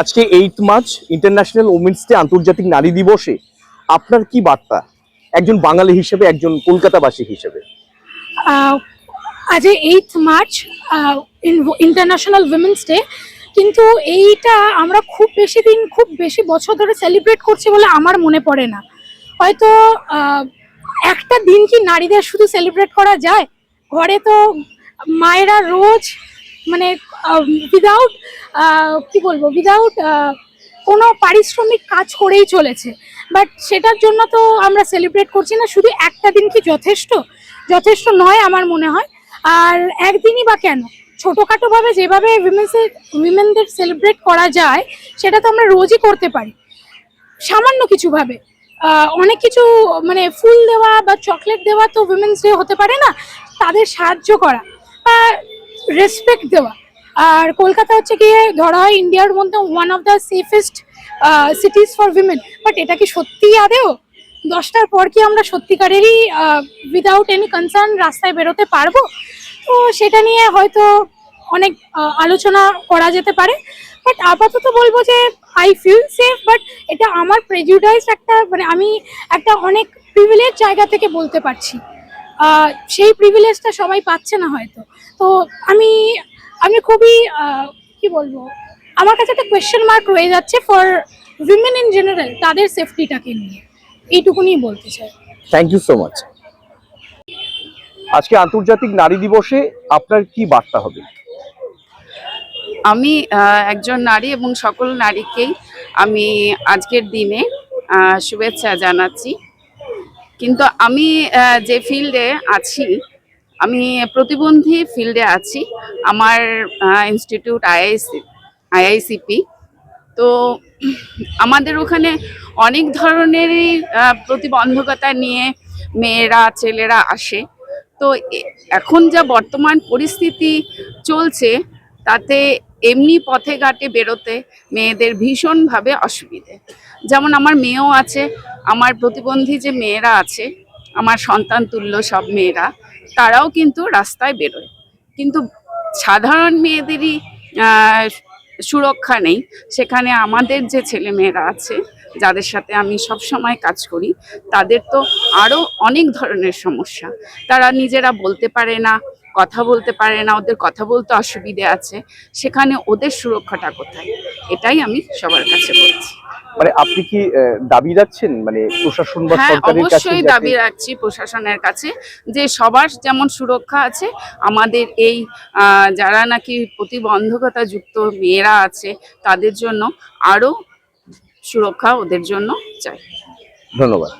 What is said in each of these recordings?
আজকে eight March international women's day আন্তর্জাতিক নারী দিবসে আপনার কি বার্তা? একজন বাঙালি হিসেবে, একজন কলকাতাবাসী হিসেবে। আজ eight March international women's day কিন্তু এইটা আমরা খুব বেশি দিন, খুব বেশি বছর ধরে সেলিব্রেট করছি বলে আমার মনে পড়ে না। হয়তো একটা দিন কি নারীদের শুধু সেলিব্রেট করা যায়? ঘরে তো মায়েরা রোজ মানে উইদাউট কি বলব উইদাউট কোনো পারিশ্রমিক কাজ করেই চলেছে। বাট সেটার জন্য তো আমরা সেলিব্রেট করছি না, শুধু একটা দিন কি যথেষ্ট? যথেষ্ট নয় আমার মনে হয়। আর একদিনই বা কেন? ছোটোখাটোভাবে যেভাবে উইমেন্সের উইমেনদের সেলিব্রেট করা যায়, সেটা তো আমরা রোজই করতে পারি। সামান্য কিছুভাবে অনেক কিছু মানে ফুল দেওয়া বা চকলেট দেওয়া তো উইমেন্স ডে হতে পারে না, তাদের সাহায্য করা। বা রেসপেক্ট দেওয়া। আর কলকাতা হচ্ছে গিয়ে ধরা হয় ইন্ডিয়ার মধ্যে one of the safest cities for women but এটা কি সত্যিই আদেও দশটার পর কি আমরা সত্যিকারেরই উইদাউট এনি কনসার্ন রাস্তায় বেরোতে পারব? তো সেটা নিয়ে হয়তো অনেক আলোচনা করা যেতে পারে। বাট আপাতত বলব যে আই ফিল সেফ বাট এটা আমার প্রেজুডাইজ একটা মানে আমি একটা অনেক প্রিভিলেজ জায়গা থেকে বলতে পারছি। সেই প্রিভিলেজটা সবাই পাচ্ছে না হয়তো। তো আমি আমি খুবই কি বলব আমার কাছে একটা কোয়েশ্চেন মার্ক রয়ে যাচ্ছে ফর উইমেন ইন জেনারেল তাদের সেফটিটাকে নিয়ে। এইটুকুনি বলতে চাই। থ্যাংক ইউ সো মাচ আজকে আন্তর্জাতিক নারী দিবসে আপনার কি বার্তা হবে? আমি একজন নারী এবং সকল নারীকেই আমি আজকের দিনে শুভেচ্ছা জানাচ্ছি। কিন্তু আমি যে ফিল্ডে আছি আমি প্রতিবন্ধী ফিল্ডে আছি। আমার ইনস্টিটিউট আইআইসি আইআইসিপি তো আমাদের ওখানে অনেক ধরনেরই প্রতিবন্ধকতা নিয়ে মেয়েরা, ছেলেরা আসে। তো এখন যা বর্তমান পরিস্থিতি চলছে, তাতে এমনি পথে ঘাটে বেরোতে মেয়েদের ভীষণভাবে অসুবিধে। যেমন আমার মেয়েও আছে, আমার প্রতিবন্ধী যে মেয়েরা আছে, আমার সন্তান তুল্য সব মেয়েরা তারাও কিন্তু রাস্তায় বেরোয়। কিন্তু সাধারণ মেয়েদেরই সুরক্ষা নেই। সেখানে আমাদের যে ছেলে মেয়েরা আছে, যাদের সাথে আমি সব সময় কাজ করি, তাদের তো আরও অনেক ধরনের সমস্যা। তারা নিজেরা বলতে পারে না, কথা বলতে পারে না, ওদের কথা বলতে অসুবিধে আছে। সেখানে ওদের সুরক্ষাটা কোথায়? এটাই আমি সবার কাছে বলছি। মানে আপনি কি আহ, দাবি রাখছেন? মানে প্রশাসন বা হ্যাঁ সরকারের কাছে অবশ্যই দাবি রাখছি প্রশাসনের কাছে যে সবার যেমন সুরক্ষা আছে আমাদের এই আহ, যারা নাকি প্রতিবন্ধকতা যুক্ত মেয়েরা আছে তাদের জন্য আরও সুরক্ষা ওদের জন্য চাই। ধন্যবাদ।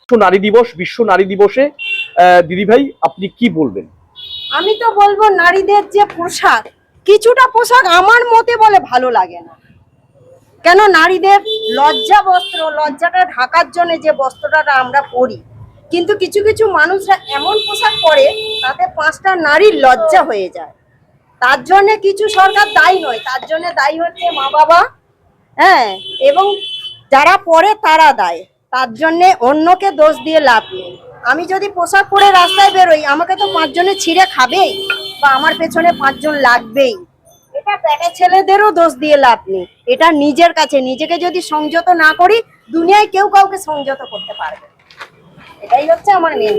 বিশ্ব নারী দিবস বিশ্ব নারী দিবসে আহ, দিদিভাই আপনি কি বলবেন? আমি তো বলব নারীদের যে পোশাক কিছুটা পোশাক আমার মতে বলে ভালো লাগে না। কেন নারীদের লজ্জা বস্ত্র, লজ্জাটা ঢাকার জন্য যে বস্ত্রটা আমরা পরি। কিন্তু কিছু কিছু মানুষরা এমন পোশাক পরে, তাতে পাঁচটা নারীর লজ্জা হয়ে যায়। তার জন্য কিছু সরকার দায়ী নয়, তার জন্য দায়ী হচ্ছে মা বাবা হ্যাঁ এবং যারা পরে তারা দায়। তার জন্যে অন্যকে দোষ দিয়ে লাভ নেই। আমি যদি পোশাক পরে রাস্তায় বেরোই, আমাকে তো পাঁচজনে ছিঁড়ে খাবেই, বা আমার পেছনে পাঁচজন লাগবেই। ছেলেদেরও দোষ দিয়ে লাভ নেই। এটা নিজের কাছে, নিজেকে যদি সংযত না করি, দুনিয়ায় কেউ কাউকে সংযত করতে পারবে এটাই হচ্ছে আমার মেন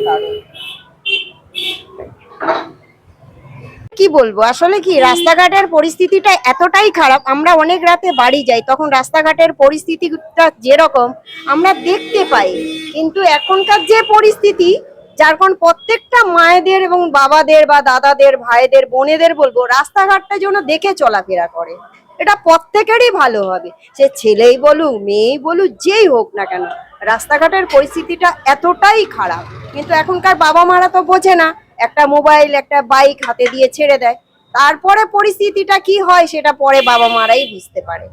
কি বলব? আসলে কি, রাস্তাঘাটের পরিস্থিতিটা এতটাই খারাপ, আমরা অনেক রাতে বাড়ি যাই, তখন রাস্তাঘাটের পরিস্থিতিটা যেরকম, আমরা দেখতে পাই। কিন্তু এখনকার যে পরিস্থিতি যার কারণ প্রত্যেকটা মায়েদের এবং বাবাদের বা দাদাদের, ভাইদের, বোনেদের বলব, রাস্তাঘাটটা যেন দেখে চলাফেরা করে। এটা প্রত্যেকেরই ভালো হবে। সে ছেলেই বলুক, মেয়েই বলুক, যেই হোক না কেন, রাস্তাঘাটের পরিস্থিতিটা এতটাই খারাপ। কিন্তু এখনকার বাবা মারা তো বোঝে না, একটা মোবাইল, একটা বাইক হাতে দিয়ে ছেড়ে দেয়। তারপরে পরিস্থিতিটা কি হয় সেটা পরে বাবা মারাই বুঝতে পারে।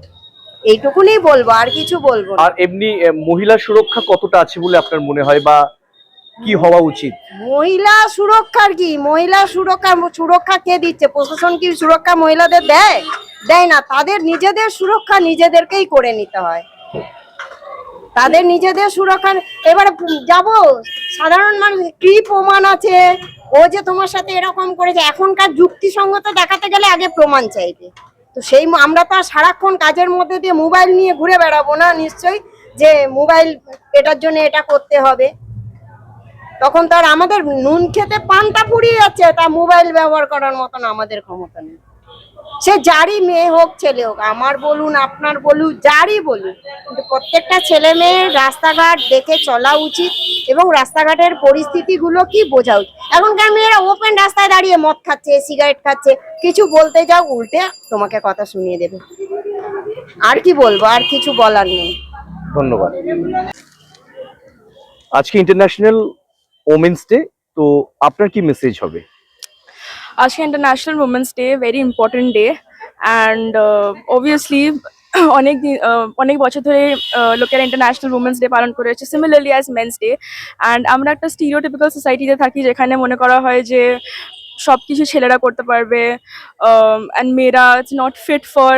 এইটুকুনি বলব, আর কিছু বলব আর এমনি মহিলা সুরক্ষা কতটা আছে বলে আপনার মনে হয়? বা কি হওয়া উচিত? মহিলা সুরক্ষার কি? মহিলা সুরক্ষা সুরক্ষা কে দিচ্ছে? প্রশাসন কি সুরক্ষা মহিলাদের দেয়? দেয় না। তাদের নিজেদের সুরক্ষা নিজেদেরকেই করে নিতে হয়। তাদের নিজেদের সুরক্ষা এবারে যাব। সাধারণ মানুষ, কি প্রমাণ আছে? ও যে তোমার সাথে এরকম করেছে, এখনকার যুক্তিসঙ্গত দেখাতে গেলে আগে প্রমাণ চাইবে। তো সেই আমরা তো আর সারাক্ষণ কাজের মধ্যে দিয়ে মোবাইল নিয়ে ঘুরে বেড়াবো না নিশ্চয়ই? যে মোবাইল, এটার জন্য এটা করতে হবে। তখন তার আমাদের নুন খেতে পানটা পুড়িয়ে যাচ্ছে, তা মোবাইল ব্যবহার করার মতন আমাদের ক্ষমতা নেই। সে যারই মেয়ে হোক, ছেলে হোক, আমার বলুন, আপনার বলুন, যারই বলুন, কিন্তু প্রত্যেকটা ছেলে মেয়ের রাস্তাঘাট দেখে চলা উচিত এবং রাস্তাঘাটের পরিস্থিতিগুলো কি বোঝা উচিত। এখনকার মেয়েরা ওপেন রাস্তায় দাঁড়িয়ে মদ খাচ্ছে সিগারেট খাচ্ছে, কিছু বলতে যাও, উল্টে তোমাকে কথা শুনিয়ে দেবে। আর কি বলব, আর কিছু বলার নেই। ধন্যবাদ। আজকে ইন্টারন্যাশনাল ওমেন্স ডে তো আপনার কি মেসেজ হবে? আজকে international women's day very important day and obviously অনেক uh, অনেক বছর ধরে uh, লোকেরা ইন্টারন্যাশনাল উমেন্স ডে পালন করে হচ্ছে similarly as men's day and আমরা একটা স্টিরিওটিপিক্যাল সোসাইটিতে থাকি যেখানে মনে করা হয় যে সব কিছু ছেলেরা করতে পারবে অ্যান্ড মেয়েরা it's not fit for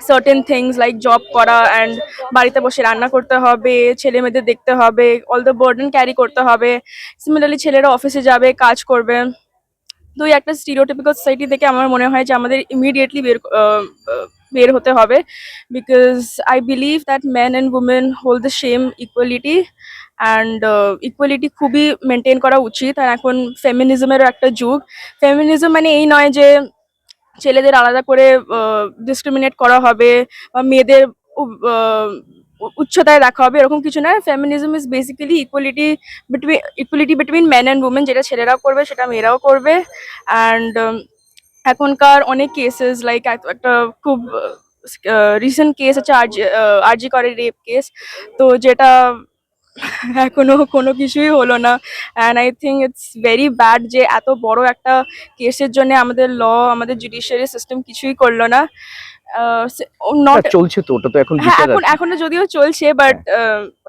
certain things like job করা অ্যান্ড বাড়িতে বসে রান্না করতে হবে, ছেলে মেয়েদের দেখতে হবে অল দ্য বার্ডেন ক্যারি করতে হবে। সিমিলারলি ছেলেরা অফিসে যাবে, কাজ করবে। তো একটা স্টিরিওটিপিক্যাল সোসাইটি থেকে আমার মনে হয় যে আমাদের ইমিডিয়েটলি বের বের হতে হবে। Because I believe that man and women hold the same equality and equality খুবই মেনটেন করা উচিত। আর এখন ফেমিনিজমেরও একটা যুগ। ফেমিনিজম মানে এই নয় যে ছেলেদের আলাদা করে ডিসক্রিমিনেট করা হবে বা মেয়েদের উচ্চতায় রাখা হবে, এরকম কিছু না feminism is basically equality between equality between man and women যেটা ছেলেরাও করবে, সেটা মেয়েরাও করবে। অ্যান্ড এখনকার অনেক কেসেস লাইক একটা খুব রিসেন্ট কেস আছে, আরজি আরজি করে রেপ কেস তো যেটা এখনও কোনো কিছুই হলো না। And I think it's very bad যে এত বড় একটা কেসের জন্য আমাদের ল আমাদের জুডিশিয়ারি সিস্টেম কিছুই করল না। নট চলছে তো ওটা তো এখন হ্যাঁ এখন এখনও যদিও চলছে but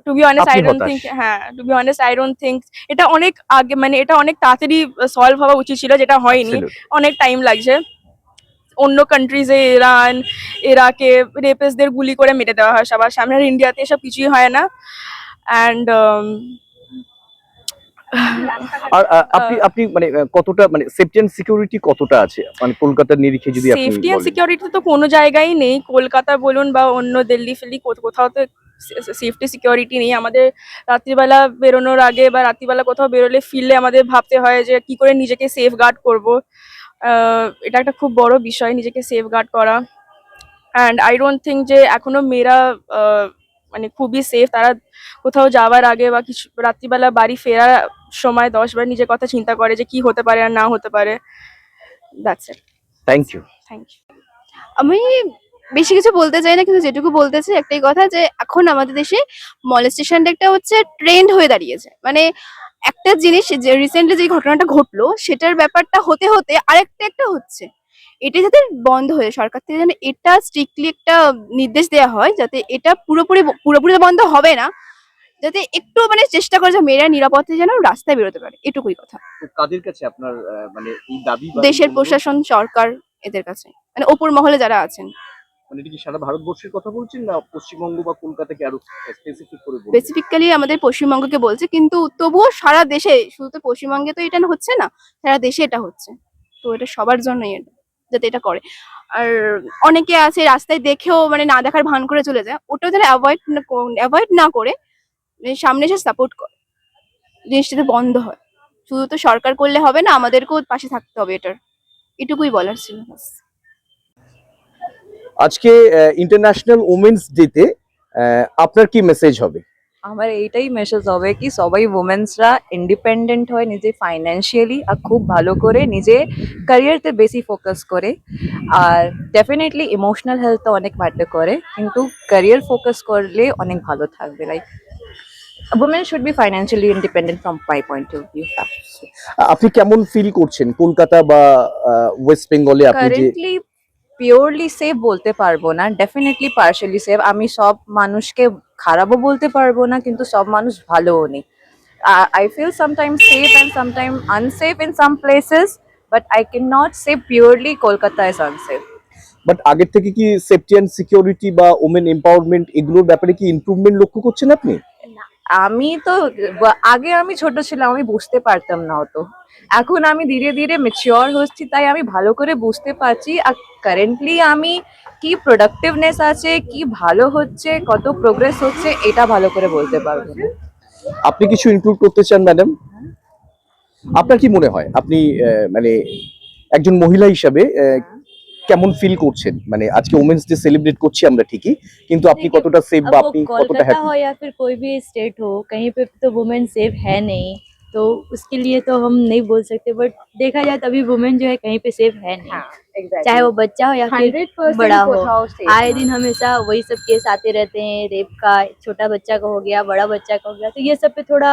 to be honest I don't think হ্যাঁ to be honest I don't think এটা অনেক আগে মানে এটা অনেক তাড়াতাড়ি সলভ হওয়া উচিত ছিল যেটা হয়নি। অনেক টাইম লাগছে। অন্য কান্ট্রিজে ইরান ইরাকে রেপেসদের গুলি করে মেরে দেওয়া হয় সবার সামনে। আর ইন্ডিয়াতে এসব কিছুই হয় না। অ্যান্ড আর আপনি আপনি মানে কতটা মানে সেফটি এন্ড সিকিউরিটি কতটা আছে? মানে কলকাতার নিরিখে যদি আপনি সেফটি বলেন। সিকিউরিটি তো কোনো জায়গায় নেই। কলকাতা বলুন বা অন্য দিল্লি ফিল্লি কোথ- কোথাও তো সেফটি সিকিউরিটি নেই। আমাদের রাত্রিবেলা বেরোনোর আগে বা রাত্রিবেলা কোথাও বেরোলে ফিরলে আমাদের ভাবতে হয় যে কি করে নিজেকে সেফ গার্ড করব এটা একটা খুব বড় বিষয় নিজেকে সেফ গার্ড করা। অ্যান্ড আই ডোন্ট থিঙ্ক যে এখনও মেয়েরা মানে খুবই সেফ তারা কোথাও যাওয়ার আগে বা কিছু রাত্রিবেলা বাড়ি ফেরার সময় দশবার নিজের কথা চিন্তা করে যে কি হতে পারে আর না হতে পারে। That's it thank you thank you আমি বেশি কিছু বলতে চাই না কিন্তু যেটুকু বলতে চাই একটাই কথা যে এখন আমাদের দেশে মলেস্টেশনটা একটা হচ্ছে ট্রেন্ড হয়ে দাঁড়িয়েছে। মানে একটা জিনিস যে রিসেন্টলি যে ঘটনাটা ঘটলো সেটার ব্যাপারটা হতে হতে আরেকটা একটা হচ্ছে। এটা যাতে বন্ধ হয়ে সরকার থেকে যেন এটা স্ট্রিক্টলি একটা নির্দেশ দেওয়া হয় যাতে এটা পুরোপুরি পুরোপুরি বন্ধ হবে না যাতে একটু মানে চেষ্টা করে যে মেয়েরা নিরাপদে যেন রাস্তায় বেরোতে পারে এটুকুই কথা। কাদের কাছে আপনার মানে এই দাবি দেশের প্রশাসন সরকার এদের কাছে মানে ওপর মহলে যারা আছেন। মানে এটা কি সারা ভারতবর্ষের কথা বলছেন না পশ্চিমবঙ্গ বা কলকাতাকে আরও স্পেসিফিক করে বলছেন? বেসিক্যালি আমাদের পশ্চিমবঙ্গকে বলছে কিন্তু তবুও সারা দেশে শুধু তো পশ্চিমবঙ্গে তো এটা হচ্ছে না সারা দেশে এটা হচ্ছে। তো এটা সবার জন্যই এটা। যাতে এটা করে। আর অনেকে আছে রাস্তায় দেখেও মানে না দেখার ভান করে চলে যায়। ওটাও যেন অ্যাভয়েড অ্যাভয়েড না করে মানে সামনে এসে সাপোর্ট করে। জিনিসটাতে বন্ধ হয়। শুধু তো সরকার করলে হবে না, আমাদেরকেও পাশে থাকতে হবে এটার। এটুকুই বলার ছিল। আজকে ইন্টারন্যাশনাল ওমেন্স ডেতে আপনার কি মেসেজ হবে? আমার এইটাই মেসেজ হবে কি সবাই উমেন্সরা ইন্ডিপেন্ডেন্ট হয় নিজে ফাইন্যান্সিয়ালি আর খুব ভালো করে নিজে ক্যারিয়ারতে বেশি ফোকাস করে। আর ডেফিনেটলি ইমোশনাল হেলথ অনেক ম্যাটার করে কিন্তু ক্যারিয়ার ফোকাস করলে অনেক ভালো থাকবে like women should be financially independent from my point of view আপনি কেমন ফিল করছেন? কলকাতা বা ওয়েস্ট বেঙ্গলে আপনি কারেন্টলি পিওরলি সেফ বলতে পারব না ডেফিনেটলি পার্শালি সেফ আমি সব মানুষকে খারাপও বলতে পারব না, কিন্তু সব মানুষ ভালোও নেই। I feel sometime safe and sometime unsafe in some places but I can not say purely Kolkata is unsafe but আগের থেকে কি সেফটি এন্ড সিকিউরিটি বা ওমেন এম্পাওয়ারমেন্ট এগুলোর ব্যাপারে কি ইমপ্রুভমেন্ট লক্ষ্য করছেন আপনি? আমি তো, আগে আমি ছোট ছিলাম, আমি বুঝতে পারতাম না অত। এখন আমি ধীরে ধীরে মেচিওর হচ্ছি, তাই আমি ভালো করে বুঝতে পারছি, আর কারেন্টলি আমি কি প্রোডাক্টিভনেস আছে, কি ভালো হচ্ছে, কত প্রোগ্রেস হচ্ছে, এটা ভালো করে বলতে পারব আপনি কিছু ইনক্লুড করতে চান ম্যাডাম আপনার কি মনে হয়? আপনি মানে একজন মহিলা হিসাবে কেমন ফিল করছেন মানে আজকে ওমেন্স ডে সেলিব্রেট করছি আমরা ঠিকই কিন্তু আপনি देखिए, কতটা সেফ अब বা वो আপনি কতটা कोलकाता হ্যাপি हो या फिर कोई भी स्टेट हो कहीं पे तो वुमेन सेफ है नहीं तो उसके लिए तो हम नहीं बोल सकते बट देखा जाए तो अभी वुमेन जो है कहीं पे सेफ है नहीं चाहे वो बच्चा हो या फिर बड़ा हो आए दिन हमेशा वही सब केस आते रहते हैं रेप का छोटा बच्चा का हो गया बड़ा बच्चा का हो गया तो ये सब पे थोड़ा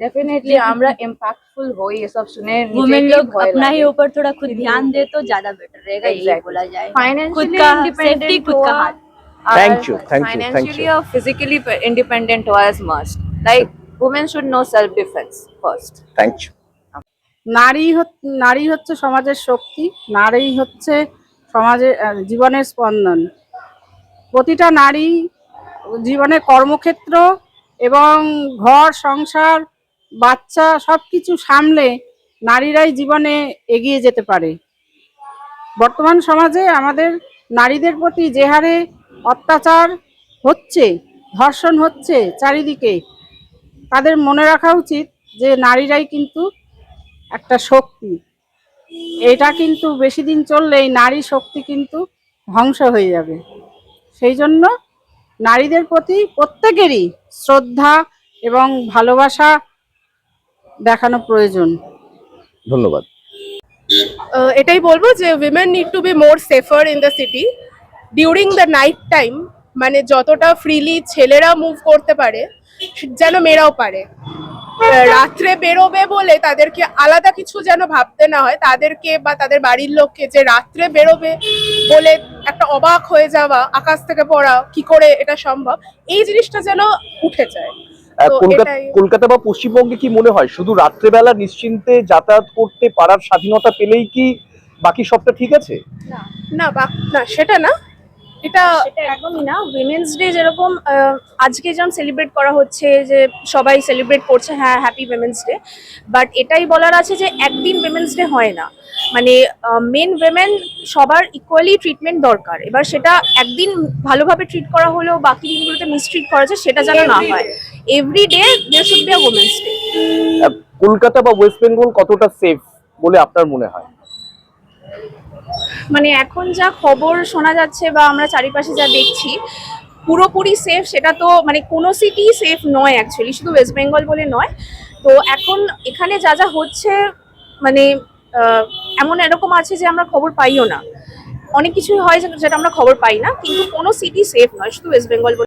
डेफिनेटली আমরা ইম্প্যাক্টফুল হই এসব শুনে वुमेन लोग अपना ही ऊपर थोड़ा खुद ध्यान दे तो ज्यादा बेटर रहेगा यही Exactly. बोला जाए खुद फाइनेंशियली का सेफ्टी खुद का हाथ Thank you, thank you, thank financially you. or physically independent was must like women should know self defense first thank you নারী হচ- নারী হচ্ছে সমাজের শক্তি নারী হচ্ছে সমাজের আহ, জীবনের স্পন্দন প্রতিটা নারী জীবনের কর্মক্ষেত্র এবং ঘর সংসার বাচ্চা সব কিছু সামলে নারীরাই জীবনে এগিয়ে যেতে পারে। বর্তমান সমাজে আমাদের নারীদের প্রতি যে হারে অত্যাচার হচ্ছে, ধর্ষণ হচ্ছে চারিদিকে, তাদের মনে রাখা উচিত যে নারীরাই কিন্তু একটা শক্তি। এটা কিন্তু বেশি দিন চললেই নারী শক্তি কিন্তু ধ্বংস হয়ে যাবে। সেই জন্য নারীদের প্রতি প্রত্যেকেরই শ্রদ্ধা এবং ভালোবাসা দেখানো প্রয়োজন। ধন্যবাদ। আহ, এটাই বলব যে women need to be more safer in the city during the night time মানে যতটা ফ্রিলি ছেলেরা মুভ করতে পারে যেন মেয়েরাও পারে। রাত্রে বেরোবে বলে তাদেরকে আলাদা কিছু যেন ভাবতে না হয় তাদেরকে বা তাদের বাড়ির লোককে যে রাত্রে বেরোবে বলে একটা অবাক হয়ে যাওয়া আকাশ থেকে পড়া কি করে এটা সম্ভব? এই জিনিসটা যেন উঠে যায়। কলকাতা কলকাতা বা পশ্চিমবঙ্গে কি মনে হয়? শুধু রাত্রেবেলা নিশ্চিন্তে যাতায়াত করতে পারার স্বাধীনতা পেলেই কি বাকি সবটা ঠিক আছে? না বা না সেটা না। এটা একদমই না। উইমেন্স ডে যেরকম আহ, আজকে যেমন সেলিব্রেট করা হচ্ছে যে সবাই সেলিব্রেট করছে হ্যাঁ হ্যাপি উইমেন্স ডে বাট এটাই বলার আছে যে একদিন উইমেন্স ডে হয় না। মানে মেন উইমেন সবার ইকুয়ালি ট্রিটমেন্ট দরকার। এবার সেটা একদিন ভালোভাবে ট্রিট করা হলেও বাকি দিনগুলোতে মিসট্রিট করা হচ্ছে সেটা যেন না হয়। Every day there should be a women's day Kolkata বা ওয়েস্ট বেঙ্গল কতটা সেফ বলে আপনার মনে হয়? মানে এখন যা খবর শোনা যাচ্ছে বা আমরা চারিপাশে যা দেখছি পুরোপুরি সেফ সেটা তো মানে কোনো সিটি সেফ নয় অ্যাকচুয়ালি শুধু ওয়েস্ট বেঙ্গল বলে নয়। তো এখন এখানে যা যা হচ্ছে মানে এমন এরকম আছে যে আমরা খবর পাইও না। অনেক কিছুই হয় যেটা আমরা খবর পাই না কিন্তু কোনো সিটি সেফ নয় শুধু ওয়েস্ট বেঙ্গল বলে।